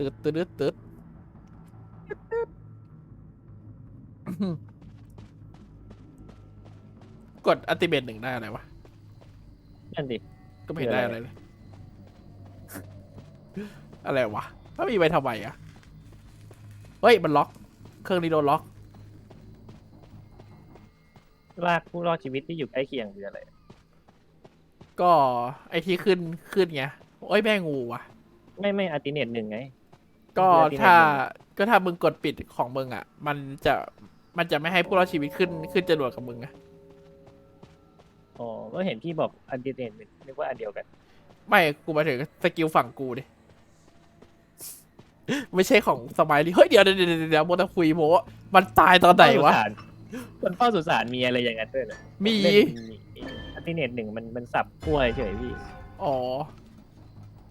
ตืดตืดตืดกดอัติเมตหนึ่งได้อะไรวะ นั่นดิ ก็ไม่เห็นได้อะไรเลย อะไรวะถ้ามีไว้ทำไมอะ เฮ้ย มันล็อก เครื่องนี้โดนล็อก ลากผู้รอดชีวิตที่อยู่ใกล้เคียงคืออะไร ก็ไอที่ขึ้นขึ้นไงโอ้ยแม่งูว่ะ ไม่ไม่อัลติเนตหนึ่งไง ก็เรือที่ถ้าไหนก็ถ้ามึงกดปิดของมึงอะ มันจะมันจะไม่ให้ผู้รอดชีวิตขึ้นขึ้นจรวดกับมึงอะอ๋อก็เห็นพี่บอกอัลติเนตหนึ่งนึกว่าอันเดียวกัน ไม่กูหมายถึงสกิลฝั่งกูดิไม่ใช่ของสมัยนี้เฮ้ยเดี๋ยวเดี๋ยวเดี๋ยวเดี๋ยวโมตะคุยโมมันตายตอนไหนวะคนเฝ้าสุสานมีอะไรอย่างนั้นด้วยเหรอมี เล่นอัลติเนตหนึ่งมันมันสับขั้วเฉยๆพี่ อ๋อ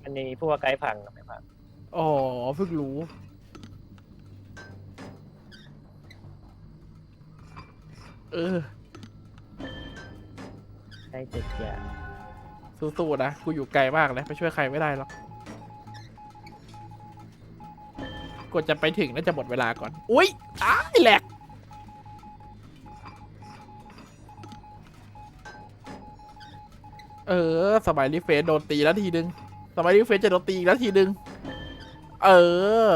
อันนี้พวกไกด์พังกับไม่พัง อ๋อเพิ่งรู้ เออ ใช่เจ็ดอย่างสู้ๆนะ กูอยู่ไกลมากเลยไปช่วยใครไม่ได้หรอกกดจะไปถึงน่าจะหมดเวลาก่อน อุ๊ยอ้ายแหลกเออ สมัยรีเฟซโดนตีแล้วทีนึง สมัยรีเฟซจะโดนตีอีกแล้วทีนึง เออ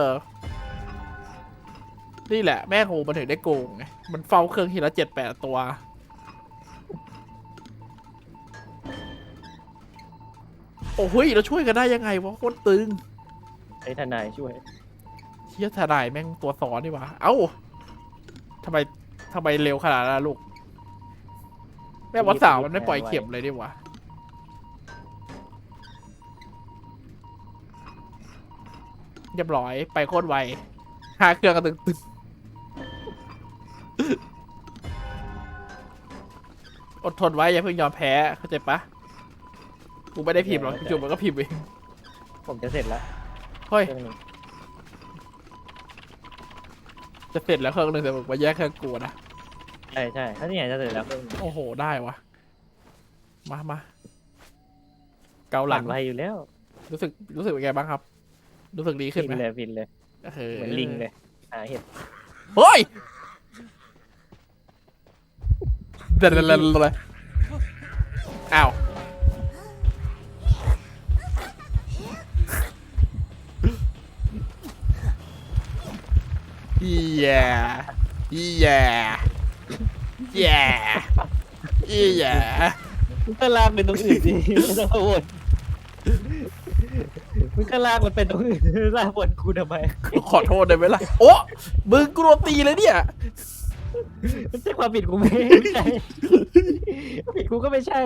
นี่แหละแม่งูมันถึงได้โกงไง มันเฝ้าเครื่องทีละเจ็ดแปดตัว โอ้โหยเราช่วยกันได้ยังไงวะโคตรตึงใช้ทนายช่วยเชี่ยทนายแม่งตัวซ้อนนี่หวะเอ้าทำไมทำไมเร็วขนาดนั้นล่ะลูก แม่วัดสาวมันไม่ปล่อยเข็มเลยดิวะ เรียบร้อยไปโคตรไวห้าเครื่องกระตึงตึงอดทนไว้อย่าเพิ่งยอมแพ้เข้าใจปะกูไม่ได้พิมพ์หรอกจู่ๆมันก็พิมพ์เองผมจะเสร็จแล้วเฮ้ยเครื่องหนึงจะเสร็จแล้วเครื่องหนึ่งแต่มึงมาแยกเครื่องกูนะใช่ใช่ถ้าที่ไหนจะเสร็จแล้วเครื่องหนึงโอ้โหได้วะมามาเกาหลัปั่งนไวอยู่แล้ว รู้สึกรู้สึกเป็นไงบ้างครับ รู้สึกดีขึ้นฟิไหมนเลยฟินเลย เออเหมือนลิงเลยหาเห็ดเฮ้ยเดี๋ยวเดี๋ยวเดี๋ยวเดี๋ยวอ้าวแย่แย่แย่แย่มึงก็ลากเป็นตรงอื่นดิไม่ต้องมาวน มึงก็ลากมันเป็นตรงอื่นลากวนกูทำไม ขอโทษได้ไหมล่ะโอ้มึงกลัวตีเลยเนี่ยไม่ใช่ความผิดกูไม่ไม่ใช่ผิดกูก็ไม่ใช่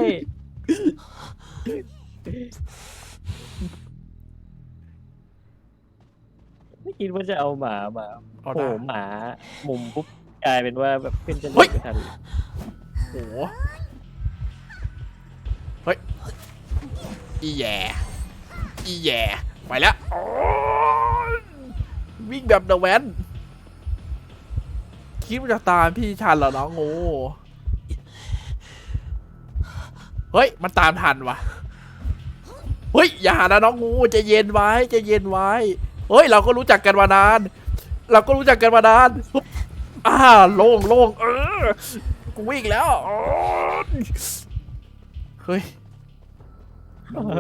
ไม่คิดว่าจะเอาหมามาเอาโผได้ ล่หมามุมปุ๊บกลายเป็นว่าแบบเป็นจะเฮ้ย ไม่ทันโอ้โหเฮ้ย อีแย่อีแย่ไปแล้ววิ่งแบบเดอะแวนคิดว่าจะตามพี่ชันเหรอน้องงูเฮ้ย มันตามทันวะเฮ้ย อย่านะน้องงูจะเย็นไว้จะเย็นไว้ เฮ้ย เราก็รู้จักกันมานาน เราก็รู้จักกันมานานอ่าโล่งโล่งเออ กูวิ่งแล้ว เฮ้ย น้องงู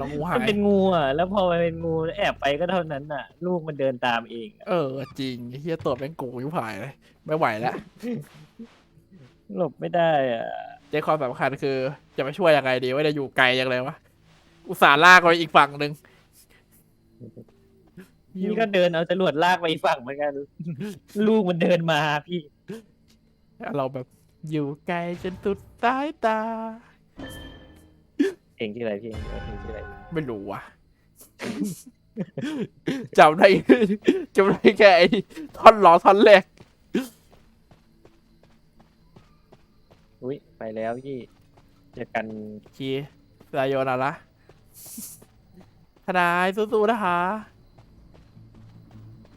น้องงูหามันย เป็นงูอะ แล้วพอมันเป็นงูแอบไปก็เท่านั้นอะ ลูกมันเดินตามเองอะเออ จริงไอ้เฮียตัวแม่งโกงยุบหายเลยไม่ไหวแล้วหลบไม่ได้อะ ใจความสำคัญคือ จะไปช่วยยังไงดีว่าจะอยู่ไกลยังไงวะอุตส่าห์ลากไปอีกฝั่งหนึ่งพี่ก็เดินเอาจรวดลากไปอีกฝั่งเหมือนกัน ลูกมันเดินมาพี่ เราแบบอยู่ไกลจนสุดสายตา เพลงที่อะไรพี่เพลงที่อะไรไม่รู้ว่ะจำได้จำได้แค่ไอ้ท่อนร้องท่อนแรกอุ้ยไปแล้วพี่เจอกันคีรายโยนาละทนายสู้ๆนะคะ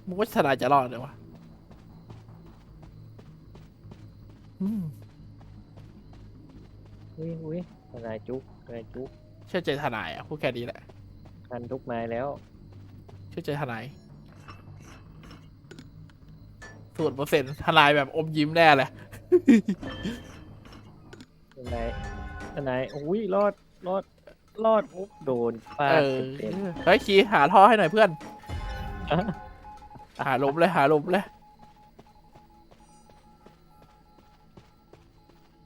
มึงว่าทนายจะรอดเลยวะอืมอุ้ยอุ้ยทนายจุกท นายจุกเชื่อใจทนายอะพูดแค่นี้แหละทันทุกไม้แล้ว เชื่อใจทนายศูนย์เปอร์เซ็นต์ทลายแบบอมยิ้มแน่เลย ทนายทนายอุ้ยรอดรอดรอดอุ๊บโดนฟาเอดอเต็มเฮ้ยคีหาท่อให้หน่อยเพื่อนๆอะหาลมเลยหาลมเลย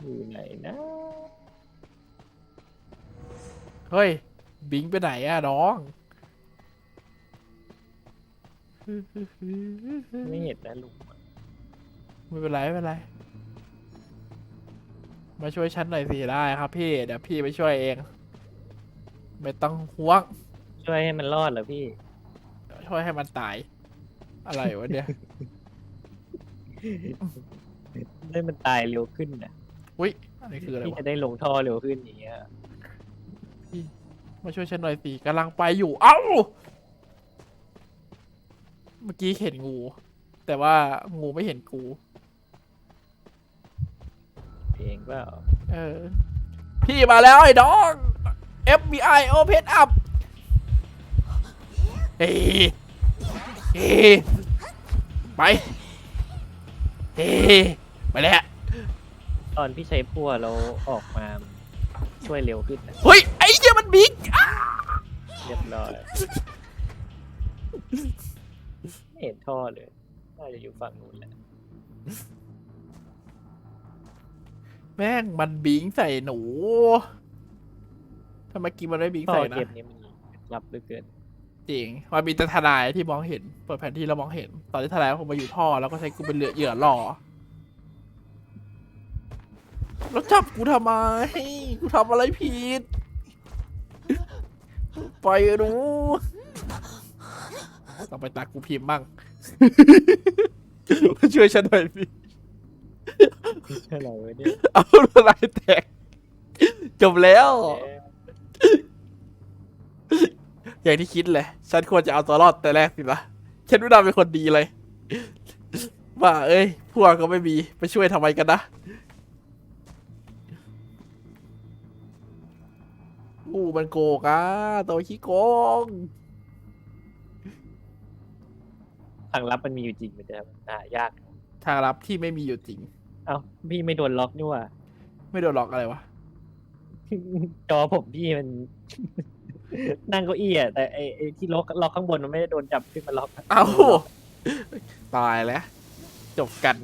อยู่ไหนนะ เฮ้ย บิงไปไหนอะน้อง ไม่เห็นนะลุงไม่เป็นไรไม่เป็นไร มาช่วยฉันหน่อยสิได้ครับพี่ เดี๋ยวพี่ไปช่วยเอง ไม่ต้องห่วง ช่วยให้มันรอดเหรอพี่ ช่วยให้มันตาย อะไรวะเนี่ยให้มันตายเร็วขึ้นนะอุ้ยอันนี้คืออะไรพี่วะจะได้ลงท่อเร็วขึ้นอย่างเงี้ย มาช่วยฉันหน่อยสิกำลังไปอยู่ เอ้า เมื่อกี้เห็นงู แต่ว่างูไม่เห็นกูเองเปล่าเออ พี่มาแล้วไอ้น้อง FBI Open Up เฮ้ยเฮ้ยไปเฮ้ยไปแล้ว ตอนพี่ใช้พั่วเราออกมา ช่วยเร็วขึ้นนะเฮ้ย ไอ้เหี้ยมันบิ๊กอะเรียบร้อยไม่เห็นท่อเลย น่าจะอยู่ฝั่งนู้นแหละ แม่งมันบิงใส่หนูทำไมกินมันไม่บิงท่อใส่นะเกมนี้มันลับเหลือเกิน จริงมันมีแต่ทนายที่มองเห็นเปิดแผนที่แล้วมองเห็น ตอนที่ทนายคงมาอยู่ท่อแล้วก็ใช้กูเป็นเหลือเหยื่อล่อ แล้วจับกูทำไม กูทำอะไรผิด ปล่อยหนูต้องไปตากกูพิมพ์บ้าง มาช่วยฉันหน่อยสิอะไรวะเนี่ยเอาละลายแตก จบแล้ว อย่างที่คิดเลย ฉันควรจะเอาตัวรอดแต่แรกสินะฉันไม่น่าเป็นคนดีเลยว่าเอ้ย พวกก็ไม่มี ไปช่วยทำไมกันนะ อู้มันโกงอะตัวขี้โกงทางลับมันมีอยู่จริงมันจะหายาก ทางลับที่ไม่มีอยู่จริง เอ้าพี่ไม่โดนล็อกนี่หว่าไม่โดนหลอกอะไรวะ จอผมพี่มัน นั่งเก้าอี้อะแต่ไอ้ไอ้ที่ล็อกล็อกข้างบนมันไม่ได้โดนจับขึ้นมาล็อก เอ้าตายแล้ว จบกัน